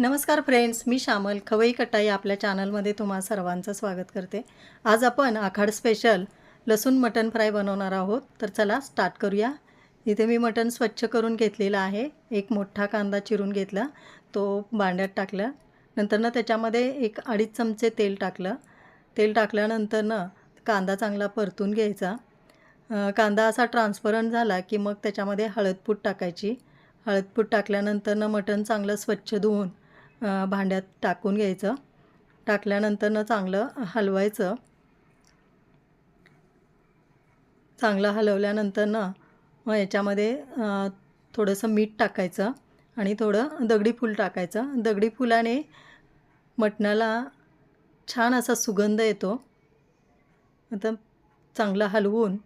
नमस्कार फ्रेंड्स मी श्यामल खवई कटाई आपल्या चॅनलमध्ये तुम्हा सर्वांचं स्वागत करते. आज आपण आखाड स्पेशल लसूण मटण फ्राय बनवणार आहोत. तर चला स्टार्ट करूया. इथे मी मटण स्वच्छ करून घेतलेलं आहे. एक मोठा कांदा चिरून घेतला. तो भांड्यात टाकला. नंतर ना त्याच्यामध्ये एक अडीच चमचे तेल टाकलं. तेल टाकल्यानंतर ना कांदा चांगला परतून घ्यायचा. कांदा असा ट्रान्सपरंट झाला की मग त्याच्यामध्ये हळदपूट टाकायची. हळदपूट टाकल्यानंतर ना मटण चांगलं स्वच्छ धुवून भांड्यात टाकून घ्यायचं. टाकल्यानंतरनं चांगलं हलवायचं. चांगलं हलवल्यानंतरनं मग याच्यामध्ये थोडंसं मीठ टाकायचं आणि थोडं दगडी फूल टाकायचं. दगडी फुलाने मटणाला छान असा सुगंध येतो. आता चांगलं हलवून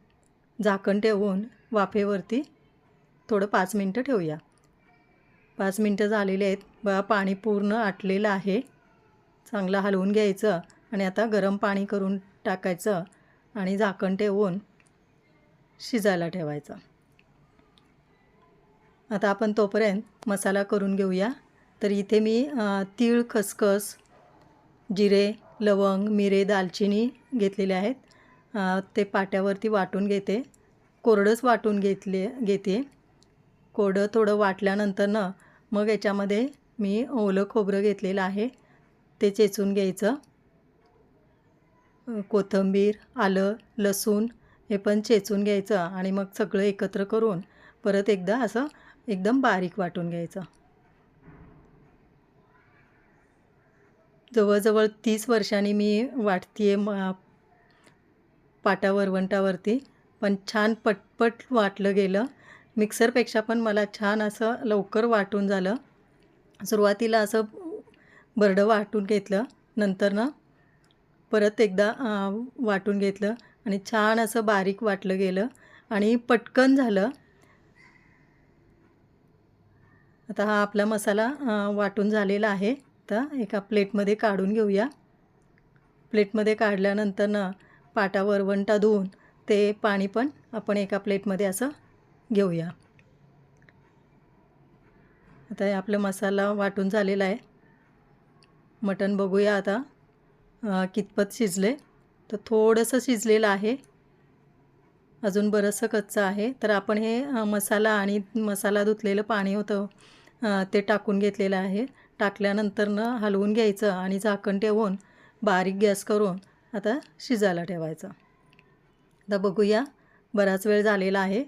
झाकण ठेवून वाफेवरती थोडं पाच मिनटं ठेवूया. पाच मिनटं झालेली आहेत. बघा पाणी पूर्ण आटलेलं आहे. चांगलं हलवून घ्यायचं आणि आता गरम पाणी करून टाकायचं आणि झाकण ठेवून शिजायला ठेवायचं. आता आपण तोपर्यंत मसाला करून घेऊया. तर इथे मी तीळ खसखस जिरे लवंग मिरे दालचिनी घेतलेले आहेत. ते पाट्यावरती वाटून घेते. कोरडंच वाटून घेतले घेते. कोरडं थोडं वाटल्यानंतर ना मग याच्यामध्ये मी ओलं खोबरं घेतलेलं आहे. ते चेचून घ्यायचं. कोथंबीर कोथिंबीर आलं लसूण हे पण चेचून घ्यायचं आणि मग सगळं एकत्र करून परत एकदा असं एकदम बारीक वाटून घ्यायचं. जवळजवळ तीस वर्षांनी मी वाटते आहे म पाटा वरवंटावरती पण छान पटपट वाटलं गेलं. मिक्सरपेक्षा पण मला छान असं लवकर वाटून झालं. सुरुवातीला असं बरडं वाटून घेतलं नंतर ना परत एकदा वाटून घेतलं आणि छान असं बारीक वाटलं गेलं आणि पटकन झालं. आता हा आपला मसाला वाटून झालेला आहे. तर एका प्लेटमध्ये काढून घेऊया. प्लेटमध्ये काढल्यानंतर ना पाटा वरवंटा धुवून ते पाणी पण आपण एका प्लेटमध्ये असं घेऊया. आता हे आपला मसाला वाटून झालेला आहे. मटण बघूया आता. कितपत शिजले. तर थोडंसं शिजलेलं आहे. अजून बरंचसं कच्चं आहे. तर आपण हे मसाला आणि मसाला धुतलेलं पाणी होतं ते टाकून घेतलेलं आहे. टाकल्यानंतर न हलवून घ्यायचं आणि झाकण ठेवून बारीक गॅस करून आता शिजायला ठेवायचं. आता बघूया बराच वेळ झालेला आहे.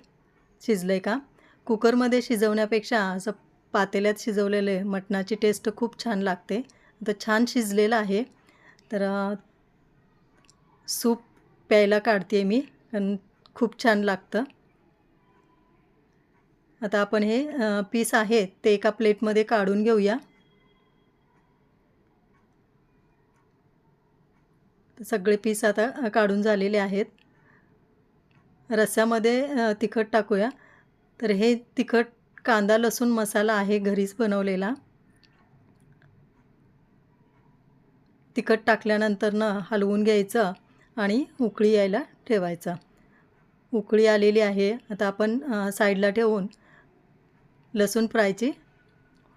शिजलं आहे का? कुकरमध्ये शिजवण्यापेक्षा असं पातेल्यात शिजवलेले मटणाची टेस्ट खूप छान लागते. आता छान शिजलेलं आहे. तर सूप प्यायला काढते मी कारण खूप छान लागतं. आता आपण हे पीस आहे ते एका प्लेटमध्ये काढून घेऊया. सगळे पीस आता काढून झालेले आहेत. रस्स्यामध्ये तिखट टाकूया. तर हे तिखट कांदा लसूण मसाला आहे घरीच बनवलेला. तिखट टाकल्यानंतर न हलवून घ्यायचं आणि उकळी यायला ठेवायचं. उकळी आलेली आहे. आता आपण साईडला ठेवून लसूण फ्रायची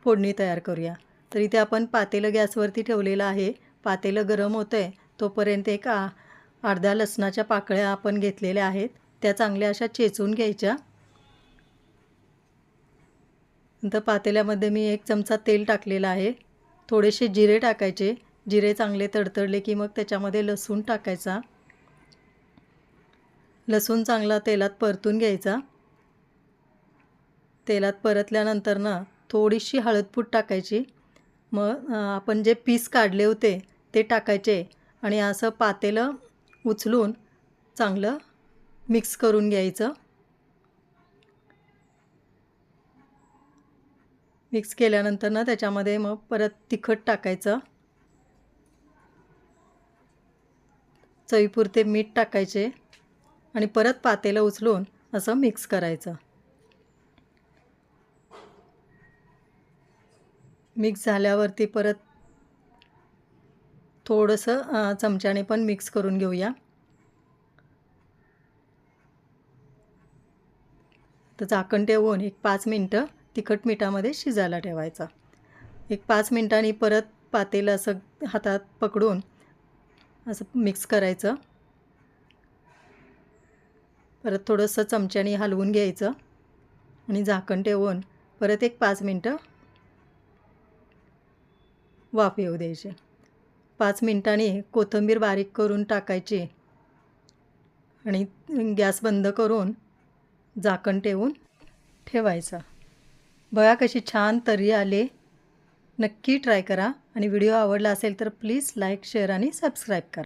फोडणी तयार करूया. तर इथे आपण पातेलं गॅसवरती ठेवलेलं आहे. पातेलं गरम होतं आहे तोपर्यंत एक आ अर्ध्या लसणाच्या पाकळ्या आपण घेतलेल्या आहेत. त्या चांगल्या अशा चेचून घ्यायच्या. नंतर पातेल्यामध्ये मी एक चमचा तेल टाकलेलं आहे. थोडेसे जिरे टाकायचे. जिरे चांगले तडतडले की मग त्याच्यामध्ये लसूण टाकायचा. लसूण चांगला तेलात परतून घ्यायचा. तेलात परतल्यानंतर ना थोडीशी हळदपूट टाकायची. मग आपण जे पीस काढले होते ते टाकायचे आणि असं पातेलं उचलून चांगलं मिक्स करून घ्यायचं. मिक्स केल्यानंतर ना त्याच्यामध्ये मग परत तिखट टाकायचं. चवीपुरते मीठ टाकायचे आणि परत पातेलं उचलून असं मिक्स करायचं. मिक्स झाल्यावरती परत थोडंसं चमच्याने पण मिक्स करून घेऊया. तर झाकण ठेवून एक पाच मिनटं तिखट मिठामध्ये शिजायला ठेवायचं. एक पाच मिनटांनी परत पातेलं असं हातात पकडून असं मिक्स करायचं. परत थोडंसं चमच्याने हलवून घ्यायचं आणि झाकण ठेवून परत एक पाच मिनटं वाफ येऊ द्यायची. पाच मिनटांनी कोथिंबीर बारीक करून टाकायची आणि गॅस बंद करून झाकण ठेवून ठेवायचं. बघा कशी छान तरी आले. नक्की ट्राय करा. आणि व्हिडिओ आवडला असेल तर प्लीज लाईक शेअर आणि सबस्क्राईब करा.